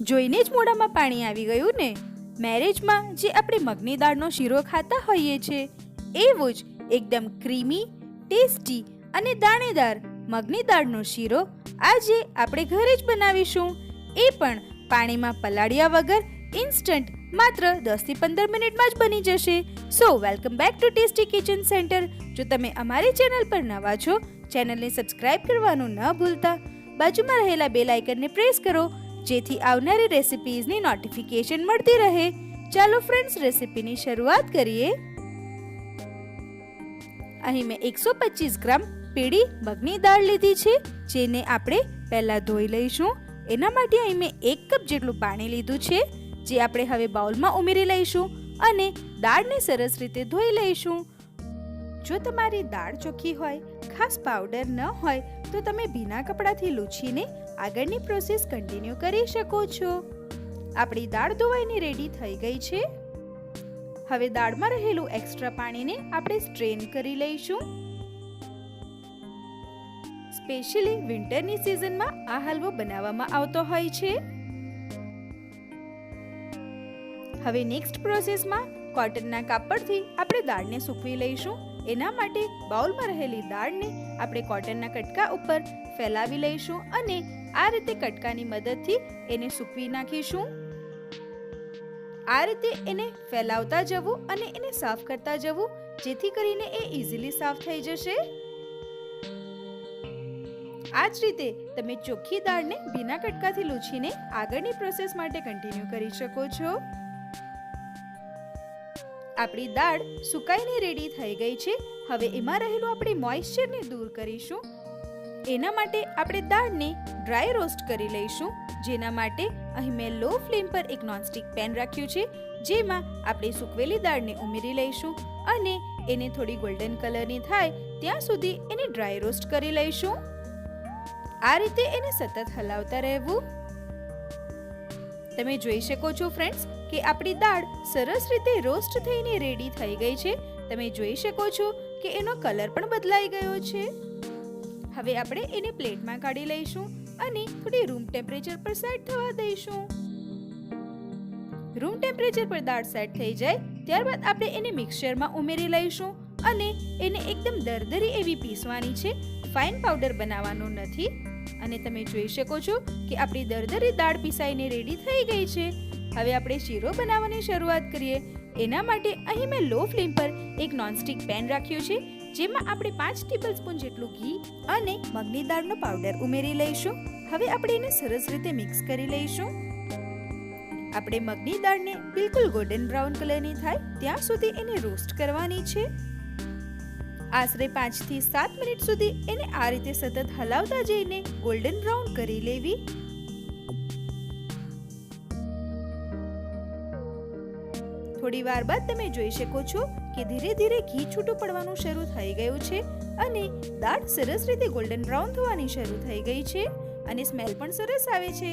જોઈને જ મોઢામાં પાણી આવી ગયું ને? મેરેજમાં જે આપણે મગની દાળનો શીરો ખાતા હોઈએ છીએ એવું જ એકદમ ક્રીમી ટેસ્ટી અને દાણેદાર મગની દાળનો શીરો આજે આપણે ઘરે જ બનાવીશું. એ પણ પાણીમાં પલાળ્યા વગર ઇન્સ્ટન્ટ માત્ર દસથી પંદર મિનિટમાં જ બની જશે. So welcome back to tasty kitchen center જો તમે અમારી ચેનલ પર નવા છો, ચેનલને સબસ્ક્રાઇબ કરવાનું ન ભૂલતા. બાજુમાં રહેલા બેલ આઇકનને પ્રેસ કરો જેથી આવનારી રેસિપીઝની નોટિફિકેશન મળતી રહે. ચાલો ફ્રેન્ડ્સ રેસિપીની શરૂઆત કરીએ. અહીં મેં એકસો પચીસ ગ્રામ પીળી મગની દાળ લીધી છે, જેને આપણે પહેલાં ધોઈ લઈશું. એના માટે અહીં મેં એક કપ જેટલું પાણી લીધું છે, જે આપણે હવે બાઉલમાં ઉમેરી લઈશું અને દાળને સરસ રીતે ધોઈ લઈશું. જો તમારી દાળ ચોખ્ખી હોય, ખાસ પાવડર ન હોય, તો તમે ભીના કપડાથી લૂછીને આગળની પ્રોસેસ કન્ટિન્યુ કરી શકો છો. આપણી દાળ ધોવાઈને રેડી થઈ ગઈ છે. હવે દાળમાં રહેલું એક્સ્ટ્રા પાણીને આપણે સ્ટ્રેન કરી લઈશું. સ્પેશિયલી વિન્ટરની સિઝનમાં આ હલવો બનાવવામાં આવતો હોય છે. હવે નેક્સ્ટ પ્રોસેસમાં કોટનના કાપડથી આપણે દાળને સૂકવી લઈશું. એના માટે બાઉલમાં રહેલી દાળને આપણે કોટનના કટકા ઉપર ફેલાવી લઈશું અને આ રીતે કટકાની મદદથી એને સૂકવી નાખીશું. આ રીતે એને ફેલાવતા જવું અને એને સાફ કરતા જવું, જેથી કરીને એ ઇઝીલી સાફ થઈ જશે. આ જ રીતે તમે ચોખ્ખી દાળને ભીના કટકાથી લૂછીને આગળની પ્રોસેસ માટે કન્ટિન્યુ કરી શકો છો. આપણી દાળ સુકાઈને રેડી થઈ ગઈ છે. હવે એમાં રહેલું આપણે મોઇશ્ચરને દૂર કરીશું. એના માટે આપણે દાળને ડ્રાય રોસ્ટ કરી લઈશું. જેના માટે અહીં મેં લો ફ્લેમ પર એક નોનસ્ટિક પેન રાખ્યું છે, જેમાં આપણે સૂકવેલી દાળને ઉમેરી લઈશું અને એને થોડી ગોલ્ડન કલરની થાય ત્યાં સુધી એને ડ્રાય રોસ્ટ કરી લઈશું. આ રીતે એને સતત હલાવતા રહેવું. તમે જોઈ શકો છો ફ્રેન્ડ્સ કે આપણી દાળ સરસ રીતે રોસ્ટ થઈને રેડી થઈ ગઈ છે. તમે જોઈ શકો છો કે એનો કલર પણ બદલાઈ ગયો છે. હવે આપણે એને પ્લેટમાં કાઢી લઈશું અને થોડી રૂમ ટેમ્પરેચર પર સેટ થવા દઈશું. રૂમ ટેમ્પરેચર પર દાળ સેટ થઈ જાય, ત્યારબાદ આપણે એને મિક્સચરમાં ઉમેરી લઈશું અને એને એકદમ દરદરી એવી પીસવાની છે. ફાઇન પાવડર બનાવવાનો નથી. અને તમે જોઈ શકો છો કે આપણી દરદરી દાળ પીસાઈને રેડી થઈ ગઈ છે. હવે આપણે શીરો બનાવવાની શરૂઆત કરીએ. એના માટે અહીં મેં લો ફ્લેમ પર એક નોનસ્ટિક પેન રાખ્યું છે, જેમાં આપણે પાંચ ટેબલ સ્પૂન જેટલું ઘી અને મગની દાળનો પાવડર ઉમેરી લઈશું. હવે આપણે એને સરસ રીતે મિક્સ કરી લઈશું. આપણે મગની દાળને બિલકુલ ગોલ્ડન બ્રાઉન કલરની થાય, ત્યાં સુધી એને રોસ્ટ કરવાની છે. આશરે પાંચથી સાત મિનિટ સુધી એને આ રીતે સતત હલાવતા જઈને ગોલ્ડન બ્રાઉન કરી લેવી. થોડી વાર બાદ તમે જોઈ શકો છો કે ધીરે ધીરે ઘી છૂટું પડવાનું શરૂ થઈ ગયું છે અને દાળ સરસ રીતે ગોલ્ડન બ્રાઉન થવાની શરૂ થઈ ગઈ છે અને સ્મેલ પણ સરસ આવે છે.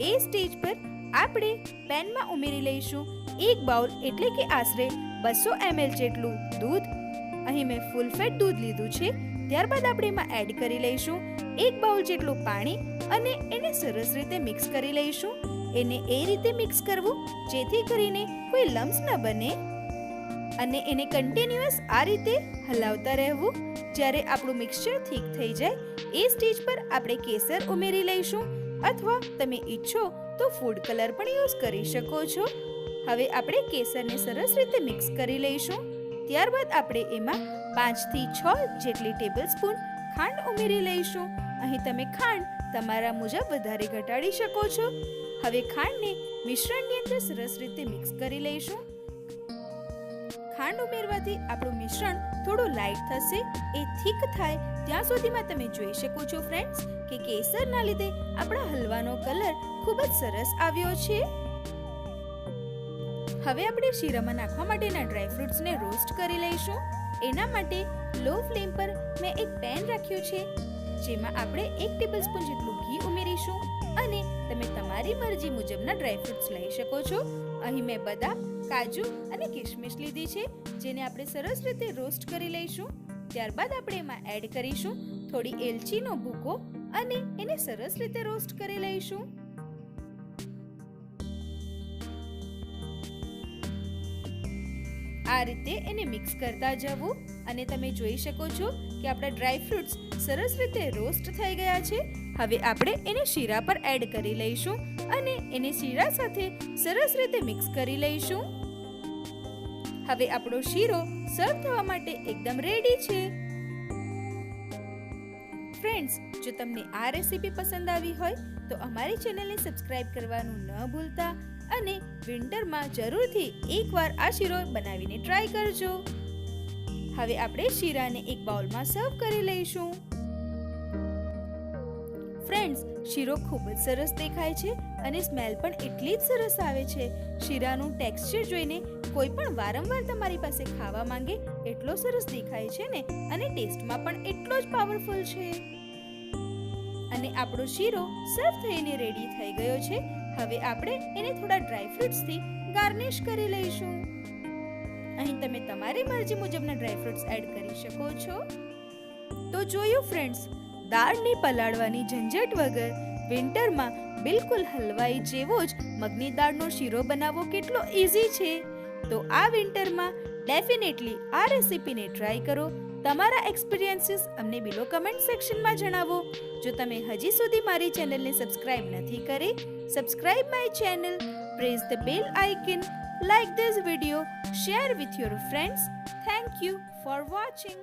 એ સ્ટેજ પર આપણે પેનમાં ઉમેરી લઈશું એક બાઉલ એટલે કે આશરે બસો એમએલ જેટલું દૂધ. અહીં મેં ફૂલ ફેટ દૂધ લીધું છે. ત્યારબાદ આપણે એમાં એડ કરી લઈશું એક બાઉલ જેટલું પાણી અને એને સરસ રીતે મિક્સ કરી લઈશું. એને એ રીતે મિક્સ કરવું જેથી કરીને કોઈ લમ્સ ન બને. અને એને કન્ટિન્યુઅસ આ રીતે હલાવતા રહેવું. જ્યારે આપણું મિક્સચર થીક થઈ જાય, એ સ્ટેજ પર આપણે કેસર ઉમેરી લઈશું. અથવા તમે ઈચ્છો તો ફૂડ કલર પણ યુઝ કરી શકો છો. હવે આપણે કેસરને સરસ રીતે મિક્સ કરી લઈશું. ત્યારબાદ આપણે એમાં પાંચથી છ જેટલી ટેબલ સ્પૂન ખાંડ ઉમેરી લઈશું. અહીં તમે ખાંડ તમારા મુજબ વધારે ઘટાડી શકો છો. હવે ખાંડને મિશ્રણની અંદર સરસ રીતે મિક્સ કરી લઈશું. ખાંડ ઉમેરવાથી આપણું મિશ્રણ થોડું લાઇટ થશે, એ થીક થાય. ત્યાં સુધીમાં તમે જોઈ શકો છો ફ્રેન્ડ્સ કે કેસરના લીધે આપણા હલવાનો કલર ખૂબ જ સરસ આવ્યો છે. હવે આપણે શીરામાં નાખવા માટેના ડ્રાય ફ્રૂટ્સને રોસ્ટ કરી લઈશું. એના માટે લો ફ્લેમ પર મેં એક પેન રાખ્યું છે. જેમાં આપણે એક ટેબલ સ્પૂન જેટલું ઘી ઉમેરીશું અને તમે તમારી મરજી મુજબના ડ્રાયફ્રૂટ્સ લઈ શકો છો. અહીં મેં બદામ, કાજુ અને કિશમિશ લીધી છે, જેને આપણે સરસ રીતે રોસ્ટ કરી લઈશું. ત્યારબાદ આપણે એમાં એડ કરીશું થોડી એલચીનો ભૂકો અને એને સરસ રીતે રોસ્ટ કરી લઈશું. આ રીતે એને મિક્સ કરતા જવું. અને તમે જોઈ શકો છો કે આપણા ડ્રાય ફ્રૂટ્સ સરસ રીતે રોસ્ટ થઈ ગયા છે. હવે આપણે એને શીરા પર એડ કરી લઈશું અને એને શીરા સાથે સરસ રીતે મિક્સ કરી લઈશું. હવે આપણો શીરો સર્વ થવા માટે એકદમ રેડી છે. ફ્રેન્ડ્સ, જો તમને આ રેસીપી પસંદ આવી હોય, તો અમારી ચેનલને સબસ્ક્રાઇબ કરવાનું ન ભૂલતા અને વિન્ટરમાં જરૂરથી એકવાર આ શીરો બનાવીને ટ્રાય કરજો. હવે આપણે શીરાને એક બાઉલમાં સર્વ કરી લઈશું. ફ્રેન્ડ્સ, શીરો ખૂબ જ સરસ દેખાય છે અને સ્મેલ પણ એટલી જ સરસ આવે છે. શીરાનું ટેક્સચર જોઈને કોઈ પણ વારંવાર તમારી પાસે ખાવા માંગે એટલો સરસ દેખાય છે ને અને ટેસ્ટમાં પણ એટલો જ પાવરફુલ છે. અને આપણો શીરો સર્વ થઈને રેડી થઈ ગયો છે. હવે આપણે એને થોડા ડ્રાય ફ્રૂટ્સથી ગાર્નિશ કરી લઈશું. અહીં તમે તમારી મરજી મુજબના ડ્રાય ફ્રૂટ્સ એડ કરી શકો છો. તો જોયું ફ્રેન્ડ્સ, દાળને પલાળવાની ઝંઝટ વગર વિન્ટરમાં બિલકુલ હલવાઈ જેવો જ મગની દાળનો શીરો બનાવવો કેટલો ઇઝી છે. તો આ વિન્ટરમાં ડેફિનેટલી આ રેસીપીને ટ્રાય કરો. તમારા એક્સપિરિયન્સીસ અમને બિલો કમેન્ટ સેક્શનમાં જણાવો. જો તમે હજી સુધી મારી ચેનલને સબસ્ક્રાઇબ નથી કરી, subscribe my channel, press the bell icon Like this video, share with your friends. Thank you for watching.